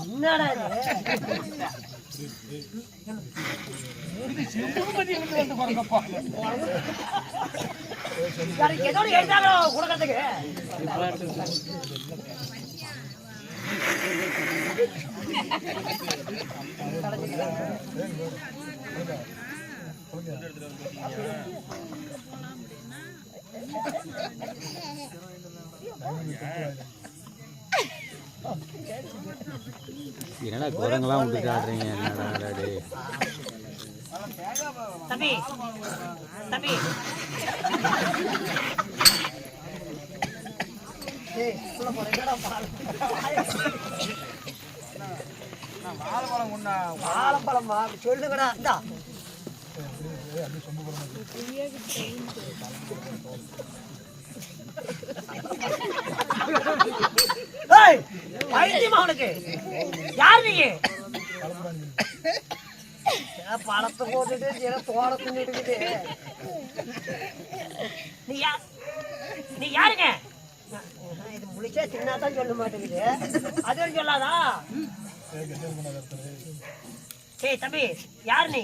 என்னடா இது? ஏதோ எழுதாங்க கொடுக்கறதுக்கு என்னடா குரங்கெல்லாம் விட்டுட்டு ஆடுறீங்க? என்னடா டேய் தம்பி தம்பி ஏய், உள்ள போறேன். என்னடா பால்? வாழைப்பழம் சொல்லுங்கடா இந்தா பைத்தியமா உனக்கு யார் நீங்க பழத்தை போட்டுட்டு ஏதோ தோட நீ நீ யாருங்க? முழிச்சா சின்னதான் சொல்ல மாட்டேங்குது. அது வரைக்கும் சொல்லாதா? ஏய் தம்பி யார் நீ?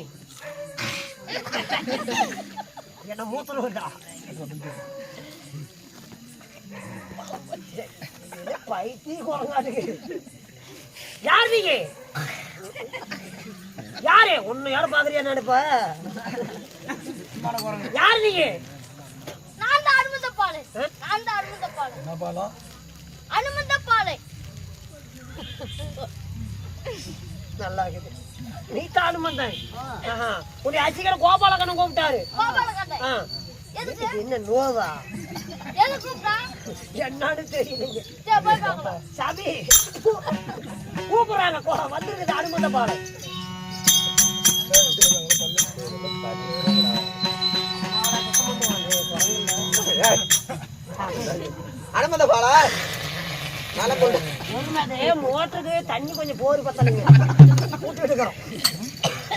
என்ன மூத்தணும் இல்லா பைத்தி குரங்காட்டுக்கு யார் நீங்க? யாரு? ஒண்ணு யாரும் பாக்குறியா நினைப்ப யார் நீங்க? நான் தான் அனுமந்தப்பாளை நான் தான் அனுமந்தப்பாளை அனுமந்தப்பாளை நல்லா இருக்குது நீ தானும் வந்தேன் உன்னை அசிக்கிற கோபாலகண்ணன். கூப்பிட்டாரு என்ன நோவா? என்னன்னு தெரியலீங்க. சாமி கூப்பிடுறாங்க வந்துருக்குது அனுமந்த பாலா நல்ல பொண்ணு மோட்டருக்கு தண்ணி கொஞ்சம் போர் பத்தலைங்க கூட்டு எடுக்கிறோம்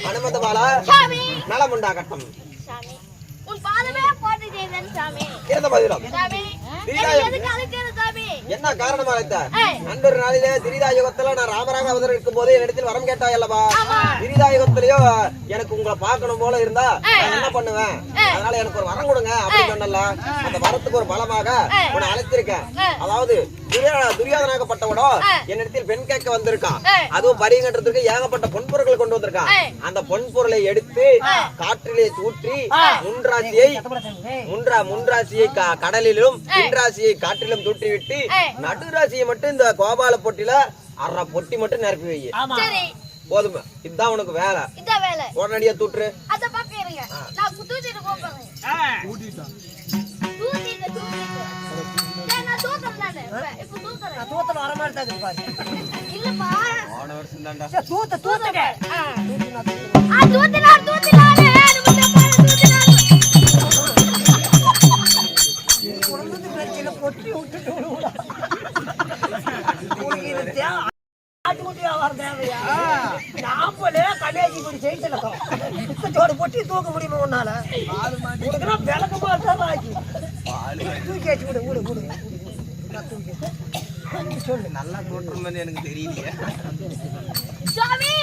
அனுமத பாலா சாமி. நலம் உண்டாகட்டும் சாமி. உன் பாதமே போட்டு செய்தேன் சாமி. இருந்த பதிலும் சாமி. என்னை காரணமா அழைத்த. அன்றொரு நாளிலே திரிதா யுகத்துல நான் ராமராக அவதரிக்கும் போது என்னிடத்தில் வரம் கேட்டாய் அல்லவா ஆமா. திரிதா யுகத்திலயோ எனக்கு உங்களை பார்க்கணும் போல இருந்தா. நான் என்ன பண்ணுவேன். அதனால எனக்கு ஒரு வரம் கொடுங்க அப்படின்னு சொன்னல அந்த வரத்துக்கு ஒரு பலமாக. உன்னை அழைத்திருக்கேன். அதாவது துரியா- துரியோதனாகப்பட்டவனோ. என்னிடத்தில் பெண் கேட்க வந்திருக்கான். அதுவும் பரிகன்றதுக்கு ஏகப்பட்ட பொன்பொருட்கள் கொண்டு வந்திருக்கான். அந்த பொன்பொருளை எடுத்து காற்றிலே தூற்றி முன்ராசியை முன்றா முன்ராசியை கடலிலும் பின்ராசியை காற்றிலும் தூற்றிவிட்டு. நடுராசியை மட்டும் இந்த கோபால பொட்டில அரை பொட்டி மட்டும் நிரப்பி வை. போதும். இதுதான் உனக்கு வேலை. உடனடியா தூத்துறேன். தூத்தல வர இல்லப்பா. போன வருஷம் தான்டா தூத்த தூத்தினார் தூத்தினாரு ஆட்டுக்குட்டி வியாபாரம் தேவையா நாற்பது கடைசி இப்படி ஜெயிச்சிருக்கோம் முப்பத்தோடு பொட்டி தூக்க முடியுமா உன்னால? உனக்குன்னா விளக்கு மாதிரி ஆக்கி தூக்கி வச்சு விடு விடு விடு. சொல்லு. நல்லா தூட்டுறது எனக்கு தெரியலையே. சாமி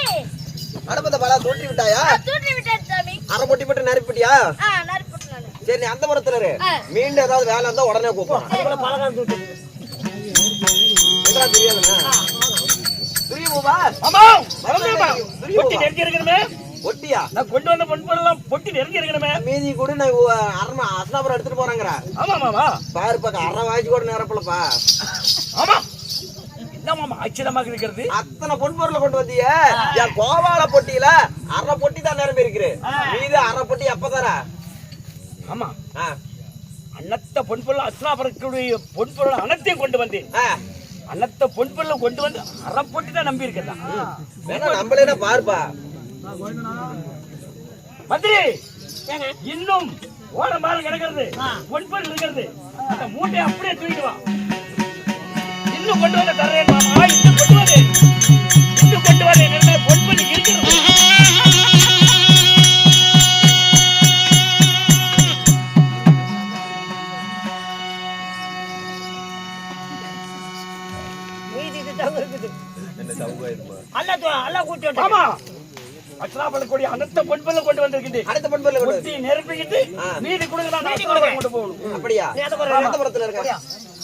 பாலா தூட்டி விட்டாயா? தூட்டி விட்டேன் சாமி அரை பொட்டி மட்டும் நிரப்பிட்டியா ஆ நறுப்புட்டு நானு. சரி நீ அந்த மரத்துல இரு. மீண்டும் ஏதாவது வேலை இருந்தா உடனே கூப்பிடும் கூட எங்கடா தெரியாதுண்ணா? ஆமா பொட்டி நெருங்கி இருக்கணுமே. ஒட்டியா நான் கொண்டு வந்த பொன்பொருள் பொட்டி நெருங்கி இருக்கணுமே. மீதி கூட நான் அரணா அஸ்னாபுரம் எடுத்துட்டு போறேங்கிற ஆமா மாமா பாரு பக்கம் அரை வாய்ச்சி கூட நிரப்பலப்பா ஆமா. என்ன மாமா ஆச்சரியமாக இருக்கிறது? அத்தனை பொன் பொருளை கொண்டு வந்திய? என் கோவால பொட்டியில அரை பொட்டி தான் நிரம்பி இருக்குது. மீது அரை பொட்டி எப்ப தர ஆமா. அன்னத்த பொன்பொருள் அஸ்லாபுரத்துடைய பொன்பொருள் அனைத்தையும் கொண்டு வந்தேன். அன்னத்த பொன்பொருளை கொண்டு வந்து அரை பொட்டி தான் நம்பி இருக்கிறதா வேணா நம்மளே பாருப்பா. மந்திரி இன்னும் ஓரம் மாறு கிடக்கிறது ஆ. பொன்பொருள் இருக்கிறது. அந்த மூட்டையை அப்படியே தூக்கிட்டு வா. இன்னும் கொண்டு வந்து தர்றேன் மாமா இன்னும் கொண்டு வரேன் இன்னும் கொண்டு வரேன் பொன்பொருள் கொண்டு வந்திருக்கின்றேன் அடுத்த பண்புல கொண்டு நெருப்பிக்கிட்டு போகணும். அப்படியா? புறத்துல இருக்க.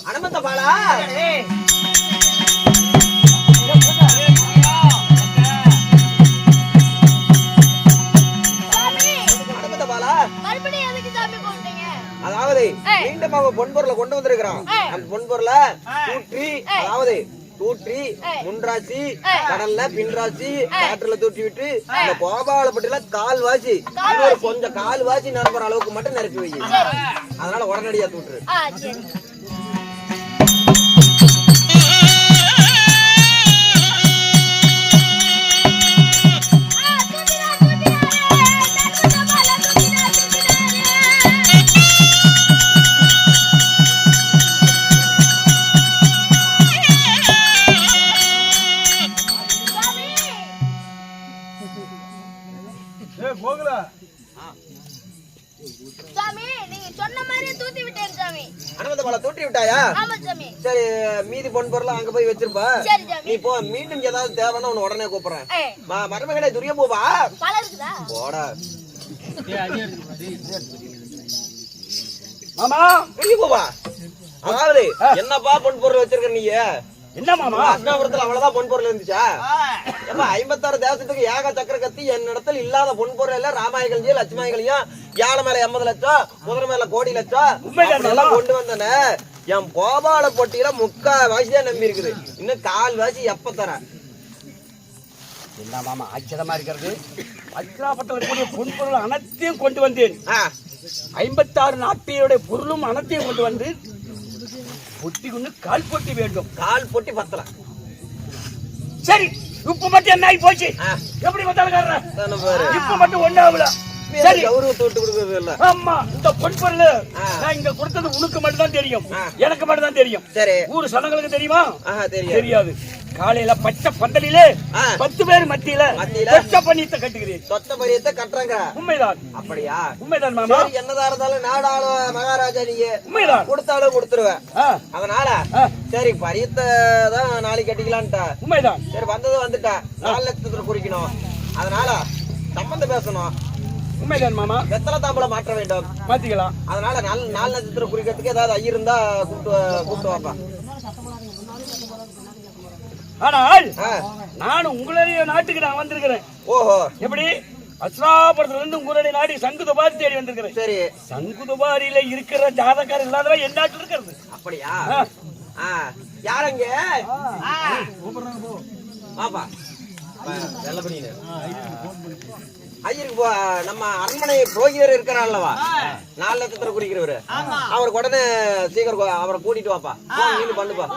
அனுமந்த பாலா? அதாவது. மீண்டும் அவன் பொன்பொருளை கொண்டு வந்திருக்கிறான். அந்த பொன்பொருளை தூற்றி அதாவது தூற்றி. முன்ராசி. கடல்ல பின்ராசி காற்றுல தூற்றி விட்டு இந்த கோபாலப்பட்டில கால் வாசி கொஞ்சம் கால் வாசி நிரம்புற அளவுக்கு மட்டும் நிரப்பி வை. அதனால உடனடியா தூற்று. வச்சிருப்பா. நீ போ மீண்டும் ஏதாவது தேவைன்னா உன்னை உடனே கூப்பிடுறேன். மருமகனே துரிய போவா? போடா. மாமா துரிய போவா? அதாவது என்னப்பா பொன் பொருள் வச்சிருக்க நீ? என்ன மாமா? அஷ்டாபுரத்துல அவ்வளவுதான் பொன் பொருள் இருந்துச்சா? ஏப்பா ஐம்பத்தாறு தேசத்துக்கு ஏக சக்கர கத்தி என் இடத்துல இல்லாத பொன் பொருள் எல்லாம் ராமாயகளையும் லட்சுமாயகளையும் யாழை மேல எண்பது லட்சம் குதிரை மேல கோடி லட்சம் கொண்டு வந்தனே. என் கோபால பொட்டியில முக்கா வாசி தான் நம்பி இருக்குது. இன்னும் கால் வாசி எப்ப தர என்ன மாமா ஆச்சரியமா இருக்கிறது? அச்சலாபத்தில் இருக்கக்கூடிய பொன்பொருள் அனைத்தையும் கொண்டு வந்தேன். ஐம்பத்தாறு நாட்டையுடைய பொருளும் அனைத்தையும் கொண்டு வந்து பொட்டி கொண்டு கால் பொட்டி வேண்டும். கால் பொட்டி பத்தல. சரி இப்ப மட்டும் என்ன ஆகி போச்சு. எப்படி தானே பாரு. இப்ப மட்டும் ஒண்ணாகல. சரி. கௌரவத்தை விட்டு கொடுக்கறது இல்ல. ஆமா இந்த பொன்பொருள். நான் இங்க கொடுத்தது உனக்கு மட்டும் தான் தெரியும். எனக்கு மட்டும் தான் தெரியும். சரி. ஊர் சனங்களுக்கு தெரியுமா? தெரியாது. காலையில பச்சை பந்தலிலே. பத்து பேர் மத்தியில? பச்சை பண்ணித்த கட்டுகிறேன். சொத்த மரியத்தை கட்டுறாங்க. உண்மைதான். அப்படியா? உண்மைதான் மாமா. என்னதா இருந்தாலும் நாடாள மகாராஜா நீங்க உண்மைதான். கொடுத்தாலும் கொடுத்துருவேன். அதனால சரி பரியத்தை தான் நாளைக்கு கட்டிக்கலான்ட்டா. உண்மைதான். சரி வந்தது வந்துட்டா நாலு லட்சத்துல குறிக்கணும். அதனால சம்பந்தம் பேசணும். உண்மைதான் மாமா. வெத்தலை தாம்பளம் மாற்ற வேண்டும்? மாத்திக்கலாம் அதனால நாலு நாலு நட்சத்திரம் குறிக்கிறதுக்கு ஏதாவது ஐயர் இருந்தா கூப்பிட்டு கூப்பிட்டு வாப்பா. ஆனால் ஆ, நான் உங்களுடைய நாட்டுக்கு நான் வந்திருக்கிறேன். ஓஹோ. எப்படி? அஸ்ராபுரத்துல இருந்து உங்களுடைய நாடு சங்குதுபாரி தேடி வந்திருக்கிறேன். சரி. சங்குதுபாரியில இருக்கிற ஜாதகார் இல்லாதவன் என் நாட்டில் இருக்கிறது. அப்படியா? யாரங்க? வாப்பா. வெள்ளப்படியினர் ஐயருக்கு நம்ம அரண்மனை புரோகிதர் இருக்கிறான்லவா நாலு லட்சத்துல குறிக்கிறவரு அவருக்கு உடனே சீக்கிரம் அவரை கூட்டிட்டு வாப்பா நீனு பண்ணுப்பா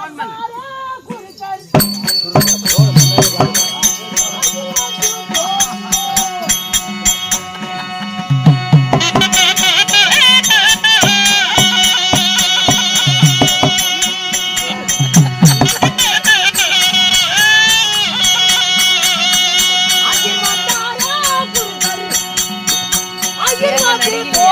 people.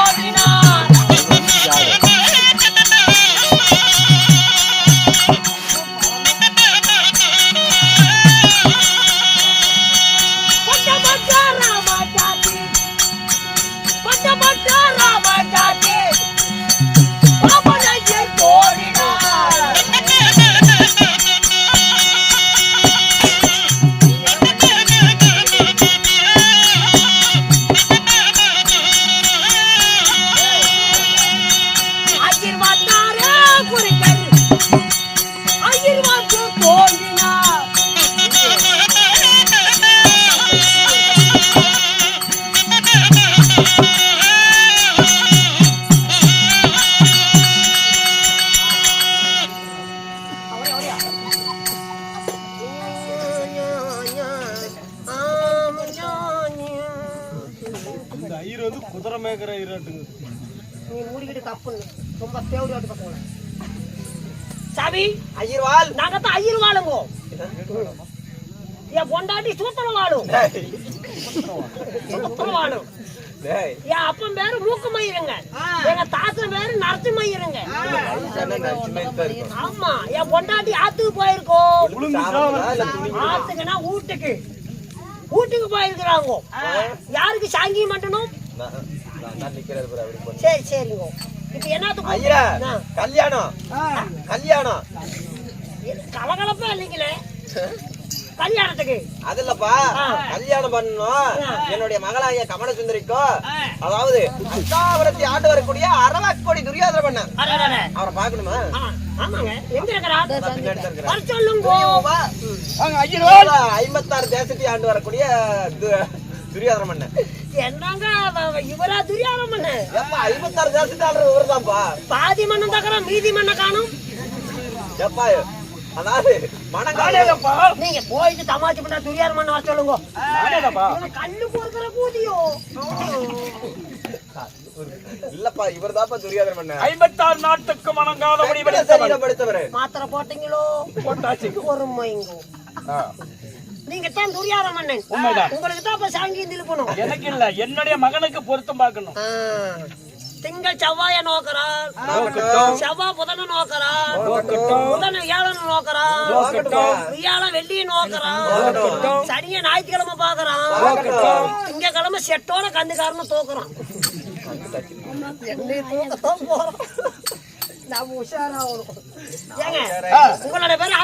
வாழும் டேய். என் அப்பன் பேரு மூக்கு மயிருங்க எங்க தாத்தன் பேரு நரசி மயிருங்க என்ன நச்சுமே தான் இருக்கும். ஆமா. என் பொண்டாட்டி ஆத்துக்கு போயிருக்கோம். ஆத்துக்குன்னா வீட்டுக்கு. வீட்டுக்கு போயிருக்கிறாங்க. யாருக்கு சாங்கி மட்டணும். சரி சரிங்க இப்ப என்னத்துக்கு ஐயா. கல்யாணம். கல்யாணம். கலகலப்பா இல்லைங்களே. கல்யாணத்துக்கு. அது இல்லப்பா. கல்யாணம் பண்ணணும். என்னுடைய மகளாகிய கமல சுந்தரிக்கும் அதாவது அஷ்டாவரத்தி ஆண்டு வரக்கூடிய அரவாக்கோடி துரியாதர பண்ண. அவரை பாக்கணுமா ஐம்பத்தாறு தேசத்தை ஆண்டு வரக்கூடிய து- துரியோதன மன்னன் என்னங்க இவரா பண்ண எப்பா ஐம்பத்தாறு தேசத்தை ஆடுற இவர்தான்ப்பா. பாதி மண்ணம் தக்கறோம் மீதி மண்ணை காணும். எப்பா அதாவது மனங்காலே நானேதாப்பா நீங்க போயிட்டு தமாச்சு பண்ணா துரியாரம் பண்ண வர சொல்லுங்க. கண்ணு பொறுக்கிற கூதியோ இல்லப்பா இவர்தான்ப்பா துரியோதன மன்னன் ஐம்பத்தாறு நாட்டுக்கு சரீரம் படித்தவரு. மாத்திரை போட்டீங்களோ? போட்டாச்சு. பொறுமைங்கோ. நீங்க தான் துரியாரம் மன்னன். உங்களுக்கு தான் இப்ப சாங்கி திருப்பணும் எனக்கு இல்ல என்னுடைய மகனுக்கு பொருத்தம் பார்க்கணும். திங்கள் செவ்வாய நோக்கிறான். செவ்வாய் புதன நோக்கிறான். புதன வியாழன் நோக்கிறான். வியாழன் வெள்ளியை நோக்கிறான். சனிய ஞாயிற்றுக்கிழமை பாக்குறான். திங்கக்கிழமை செட்டோட கண்டுக்காரன்னு தூக்குறான் என்னை தூக்கத்தான் போறோம் ஏங்க உங்களோட பேர்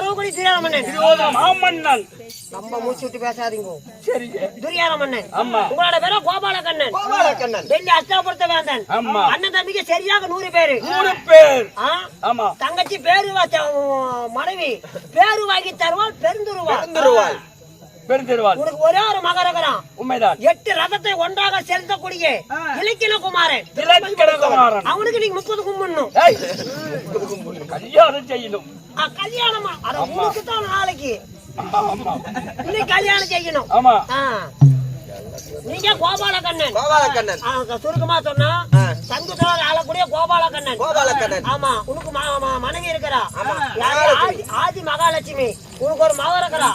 மன்னன் துரியோதன மாமன்னன். நம்ம மூச்சு விட்டு பேசாதீங்க. சரி. துரியார மன்னன் ஆமா. உங்களோட பேர கோபால கண்ணன் டெல்லி அஷ்டாபுரத்த வேந்தன் ஆமா. அண்ணன் தம்பிக்கு சரியாக நூறு பேரு. நூறு பேர்? ஆமா. தங்கச்சி பேரு வச்ச மனைவி. பேரு வாங்கி தருவாள் பெருந்துருவாள். பெருந்துருவாள். பெருந்தெருவாள். உனக்கு ஒரே ஒரு மகன் இருக்கிறான் உண்மைதான். எட்டு ரதத்தை ஒன்றாக செலுத்தக்கூடிய இலக்கின குமாரன். இலக்கணகுமாரன் அவனுக்கு நீங்க முப்பது கும்பிடணும் ஏய், கல்யாணம் செய்யணும். ஆ, கல்யாணமா? அட உனக்கு தான் நாளைக்கு. இன்னைக்கு கல்யாணம் செய்யணும். ஆமா. நீங்க கோபால கண்ணன் கோபாலக்கண்ணன் ஆ, சுருக்கமா சொன்னா ஆ. சங்குத்தோட ஆளக்கூடிய கோபால கண்ணன் கோபாலக்கண்ணன் ஆமா உனக்கு ம- ம- மனைவி இருக்கிறா. ஆமா. யாரு? ஆதி ஆதி மகாலட்சுமி. உனக்கு ஒரு மகன் இருக்கிறா.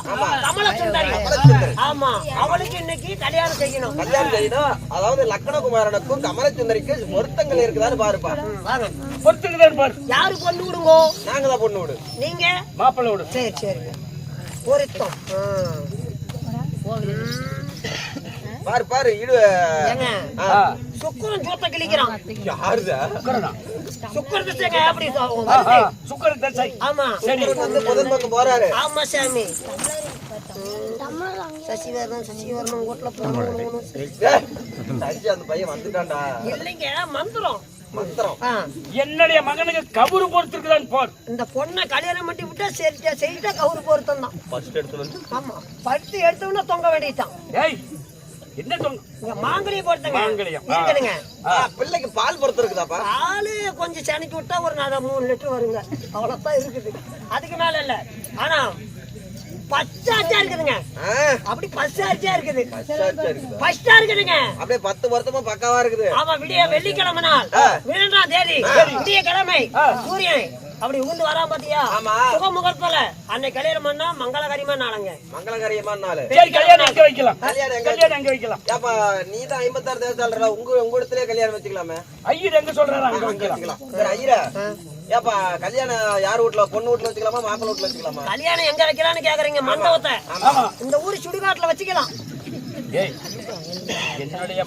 கமல சுந்தரி கமலசுந்தரி. ஆமா. அவளுக்கு இன்னைக்கு கல்யாணம் செய்யணும். கல்யாணம் செய்யணும். அதாவது லக்னகுமாரனுக்கும் கமலச்சுந்தரிக்கும் பொருத்தங்கள் இருக்குதான்னு பாருப்பா. பொறுத்துக்குதான் பாரு. யாரு பொண்ணு விடுங்கோ? நாங்க தான் பொண்ணு விடு. நீங்க? மாப்பிள்ளை விடு. சரி சரிங்க பொருத்தம். பாரு பாரு இடு சுக்கரன் சூத்த கிழிக்கிறான். யாருதா? சுக்கர திசைங்க எப்படி? சுக்கர தசை ஆமா. சரி. வந்து முதல் பக்கம் போறாரு. ஆமா சாமி. சசி வரணும் சசி வரணும் வீட்டுல போகணும் அந்த பையன் வந்துட்டான்டா. இல்லைங்க மந்திரம். மந்திரம். ஆ, என்னுடைய மகனுக்கு கபரு பொறுத்திருக்குதான் போர் இந்த பொண்ணை கல்யாணம் பண்ணி விட்டா சரிட்டா செய்யிட்டா கவுரு பொருத்தம் தான் ஃபர்ஸ்ட் எடுத்து வந்து. ஆமா. படுத்து எடுத்தோம்னா தொங்க வேண்டியதுதான் ஏய் என்ன சொன்ன இங்க மாங்கலியை பொறுத்தங்க. மாங்கல்யம். இருக்குதுங்க பிள்ளைக்கு பால் பொறுத்து இருக்குதாப்பா பாலு கொஞ்சம் சனிக்கு விட்டா ஒரு நாலு மூணு லிட்டர் வருங்க. அவ்வளவுதான் இருக்குது. அதுக்கு மேல இல்ல. ஆனா பச்சாச்சா இருக்குதுங்க. அப்படி பச்சாச்சா இருக்குது. ஃபர்ஸ்டா இருக்குதுங்க. அப்படியே பத்து வருஷமா பக்காவா இருக்குது. ஆமா விடிய வெள்ளிக்கிழமை நாள். ஆ. இரண்டாம் தேதி விடிய கிழமை சூரியன். அப்படி உந்து வரா பாத்தியா? ஆமா. சுக முகூர்த்தல அன்னைக்கு கல்யாணம் பண்ணா மங்களகரிமா நாளுங்க. மங்களகரியமான நாள். சரி கல்யாணம் எங்க வைக்கலாம். கல்யாணம் எங்க கல்யாணம் எங்க வைக்கலாம். ஏப்பா நீ தான் ஐம்பத்தாறு தேவத்தாளரா உங்க உங்க இடத்துலயே கல்யாணம் வச்சுக்கலாமே. ஐயர் எங்க சொல்றாரு? அங்க வைக்கலாம். சரி ஐயரா. ஏப்பா கல்யாணம் யார் வீட்ல பொண்ணு வீட்ல வச்சுக்கலாமா மாப்பிள்ளை வீட்ல வச்சுக்கலாமா? கல்யாணம் எங்க வைக்கலாம்னு கேக்குறீங்க மண்டபத்தை? இந்த ஊர் சுடுகாட்டுல வச்சுக்கலாம். என்னுடைய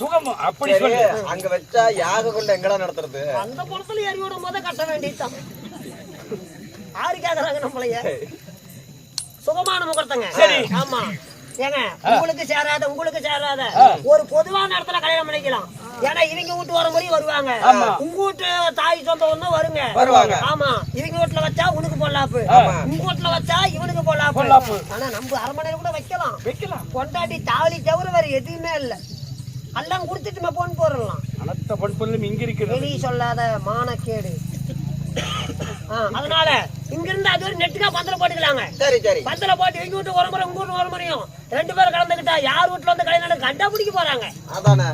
சுகம் அப்படி சொல்லு. அங்க வச்சா யாக கொண்டு எங்கடா நடத்துறது? அந்த குளத்துல ஏறி விடும் போதே கட்ட வேண்டியதுதான். யாரு கேக்குறாங்க நம்மளைய. சுகமான முகூர்த்தங்க. சரி. ஆமா. ஏங்க உங்களுக்கு சேராத உங்களுக்கு சேராத. ஒரு பொதுவான இடத்துல கல்யாணம் பண்ணிக்கலாம். ஏன்னா இவங்க வீட்டு வர மாதிரி வருவாங்க. உங்க வீட்டு தாய் சொந்தம் வருங்க. வருவாங்க. ஆமா. இவங்க வீட்டுல வச்சா உனக்கு பொல்லாப்பு. ஆமா. உங்க வீட்டுல வச்சா இவனுக்கு பொல்லாப்பு. பொல்லாப்பு. ஆனா நம்ம அரண்மனையில கூட வைக்கலாம். வைக்கலாம். கொண்டாடி தாவலி தவிர வேற எதுவுமே இல்ல. எல்லாம் கொடுத்துட்டு நம்ம பொண்ணு போடலாம் அனத்த பண்புகளும் இங்க இருக்குது வெளி சொல்லாத மானக்கேடு. ஆ, அதனால இங்க இருந்து அது ஒரு நெட்டுக்கா பந்தல போட்டுக்கலாங்க. சரி சரி. பந்தல போட்டு எங்க வீட்டு ஒரு முறை உங்க வீட்டு ஒரு முறையும் ரெண்டு பேரும் கலந்துக்கிட்டா யார் வீட்டுல வந்து கல்யாணம் கண்டா பிடிக்க போறாங்க. அதானே.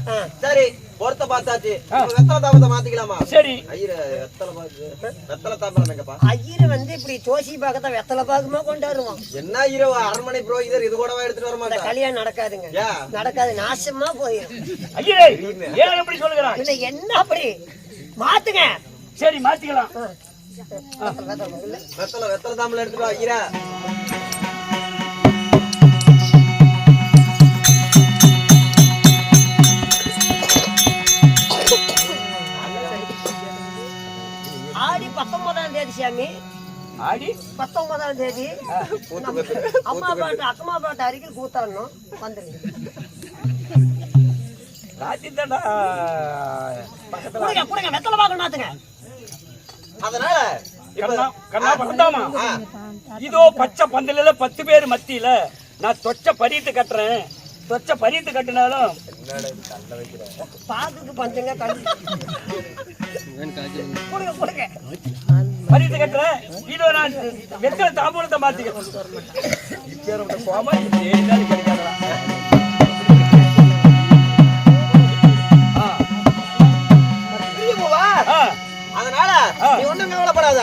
சரி பொருத்த பார்த்தாச்சு. வெத்தலை தாமத்தை மாத்திக்கலாமா? சரி. ஐயர வெத்தலை பாக்கு. வெத்தலை தாமரம் எங்கப்பா ஐயரு வந்து இப்படி ஜோசி பார்க்கத்தான் வெத்தலை பாக்குமா கொண்டாடுவான் என்ன இரவு அரண்மனை புரோகிதர் இது கூடவா எடுத்துட்டு வர மாட்டா கல்யாணம் நடக்காதுங்க? நடக்காது நாசமா போயிடும் ஐயே ஏன் எப்படி சொல்லுகிறாய்? இல்ல என்ன அப்படி? மாத்துங்க. சரி மாத்திக்கலாம். வெத்தலை, வெத்தலை, தாமலை எடுத்துட்டு வா ஐயரா ஆடி? பத்தொன்பதாம் தேதி. சாமி ஆடி பத்தொன்பதாம் தேதி அம்மா பாட்டு அக்கம்மா பாட்டு அருகில் கூத்தாடணும் வந்துருங்க. ராஜிந்தண்டா பக்கத்துல கொடுங்க கொடுங்க வெத்தலை மாத்துங்க. அதனால இதோ பச்சை பந்தலில பத்து பேர் மத்தியில நான் தொச்ச பரியத்து கட்டுறேன். தொச்ச பரியத்து கட்டினாலும் பஞ்சங்க கொடுங்க பரியத்து கட்டுறேன் இதோ நான் வெத்தலை தாம்பூலத்தை மாத்திக்க இப்ப கோமா ஏறினாலும் கிடைக்காதா பிரியமுவா? ஆ, அதனால. நீ ஒண்ணும் கவலைப்படாத.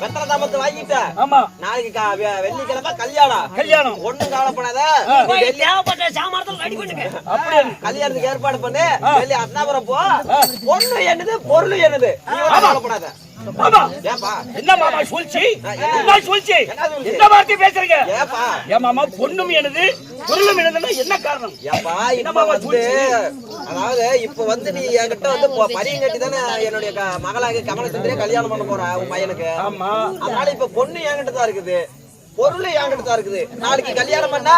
வெத்தலை தாமத்தை வாங்கிட்ட. ஆமா. நாளைக்கு வெள்ளிக்கிழமை கல்யாணம். கல்யாணம். ஒண்ணும் கவலைப்படாத. தேவைப்பட்ட சாமானத்தில் ரெடி பண்ணுங்க அப்படியே. கல்யாணத்துக்கு ஏற்பாடு பண்ணு. வெள்ளி அண்ணாபுரம் போ. பொண்ணு என்னது பொருள் என்னது? நீ ஒண்ணும் கவலைப்படாத. ஏப்பா என்ன மாமா சொல்ச்சி என்ன சொல்ச்சி என்ன? என்ன வார்த்தை பேசுறீங்க? ஏன் மாமா பொண்ணும் எனது பொருளும் எனதுன்னா என்ன காரணம்? ஏப்பா இப்ப என்னம்மா வந்து அதாவது இப்ப வந்து நீ என்கிட்ட வந்து பரியம் கட்டி தானே என்னுடைய மகளாக கமலச்சந்திரே கல்யாணம் பண்ண போற உன் பையனுக்கு. ஆமா. அதனால இப்ப பொண்ணு என்கிட்ட தான் இருக்குது. பொருள் என்கிட்ட தான் இருக்குது. நாளைக்கு கல்யாணம் பண்ணா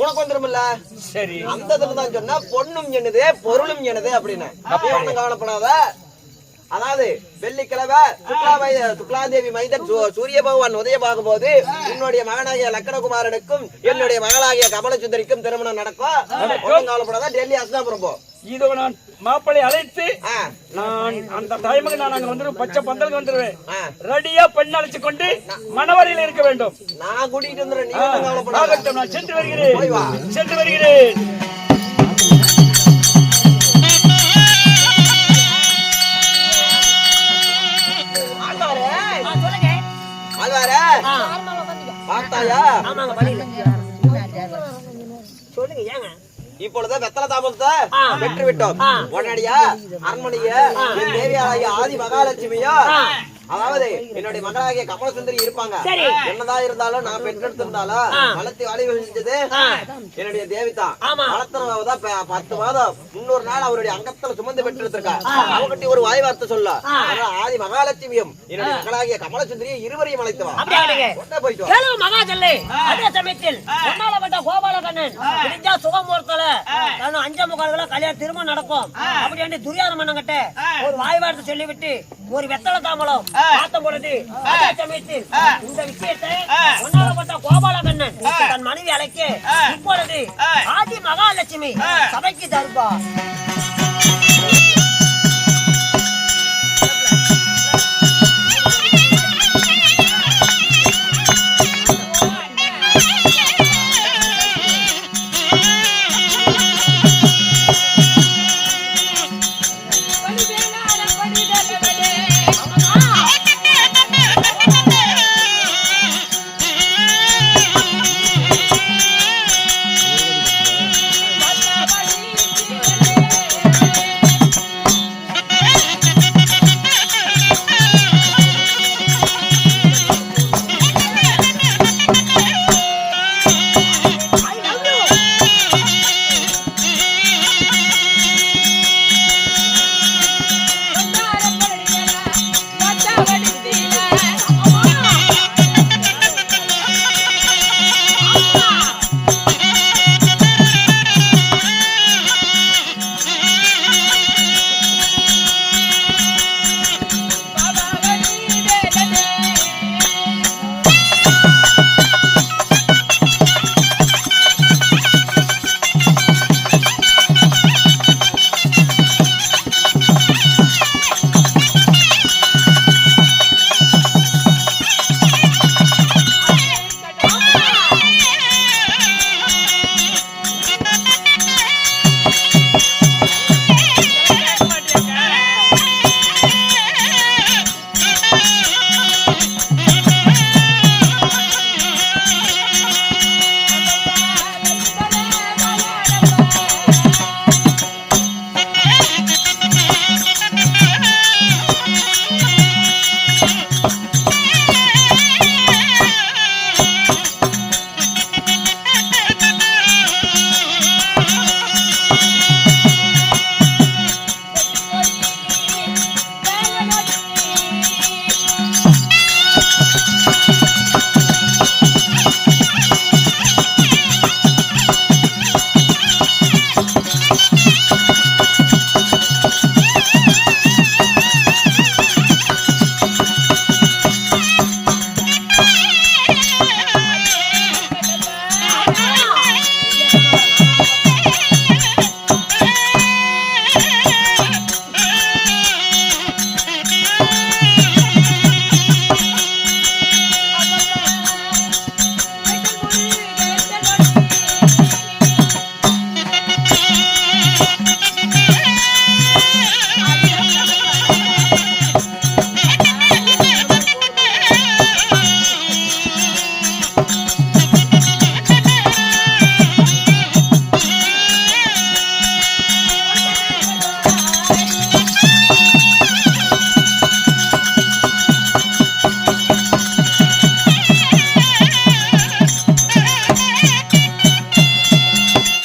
உனக்கு வந்துருமில்ல சரி. அந்த இதுல தான் சொன்னா பொண்ணும் என்னது பொருளும் என்னது அப்படின்னு. அப்படி ஒண்ணும் கவலைப்படாத. அதாவது வெள்ளிக்கிழமை சுக்லாதேவி மைந்தன் சூ- சூரிய பகவான் உதயமாகும் போது என்னுடைய மகனாகிய லக்கணகுமாரனுக்கும் என்னுடைய மகளாகிய கமலசுந்தரிக்கும் திருமணம் நடக்கும். ஒண்ணும் கவலைப்படாத டெல்லி அஸ்தாபுரம் போ. இதோ நான் மாப்பிளை அழைத்து நான் அந்த டைமுக்கு நான் அங்க வந்துருவேன் பச்சை பந்தலுக்கு வந்துருவேன். ரெடியா பெண் அழைச்சு கொண்டு மணவரையில் இருக்க வேண்டும். நான் கூட்டிட்டு வந்துடுறேன் நான் சென்று வருகிறேன். சென்று வருகிறேன். பார்த்தாயா ஆமாங்க சொல்லுங்க ஏங்க இப்பொழுது வெத்தல. பெற்று விட்டோம். உடனடியா அரண்மனைய என் தேவியாகிய ஆதி மகாலட்சுமியா. அதாவது என்னுடைய மகளாகிய கமலசுந்தரி இருப்பாங்க. என்னதான் இருந்தாலும் நான் பெற்றெடுத்திருந்தாலும். வளர்த்து வாழி செஞ்சது. என்னுடைய தேவி தான் ஆமா. வளர்த்தனதான் பத்து மாதம். முன்னூறு நாள் அவருடைய அங்கத்துல சுமந்து பெற்றெடுத்திருக்கா. அவகிட்ட ஒரு வாய் வார்த்தை சொல்ல. ஆதி மகாலட்சுமியும் என்னுடைய மகளாகிய கமலசுந்தரியும் இருவரையும் போயிட்டு வா. கேளுங்க மகாஜல்லை. அதே சமயத்தில் கோபாலகண்ணன் தன்னு அஞ்சு முகால்கள கல்யாணம் திரும்ப நடக்கும் அப்படி என்று துரியாத மன்னங்கிட்ட ஒரு வாய் வார்த்தை சொல்லிவிட்டு ஒரு வெத்தலை தாம்பலம் பார்த்த பொழுது சமயத்தில் இந்த விஷயத்தை பொன்னாலப்பட்ட கோபாலகண்ணன் தன் மனைவி அழைக்க இப்பொழுது ஆதி மகாலட்சுமி சபைக்கு தருப்பா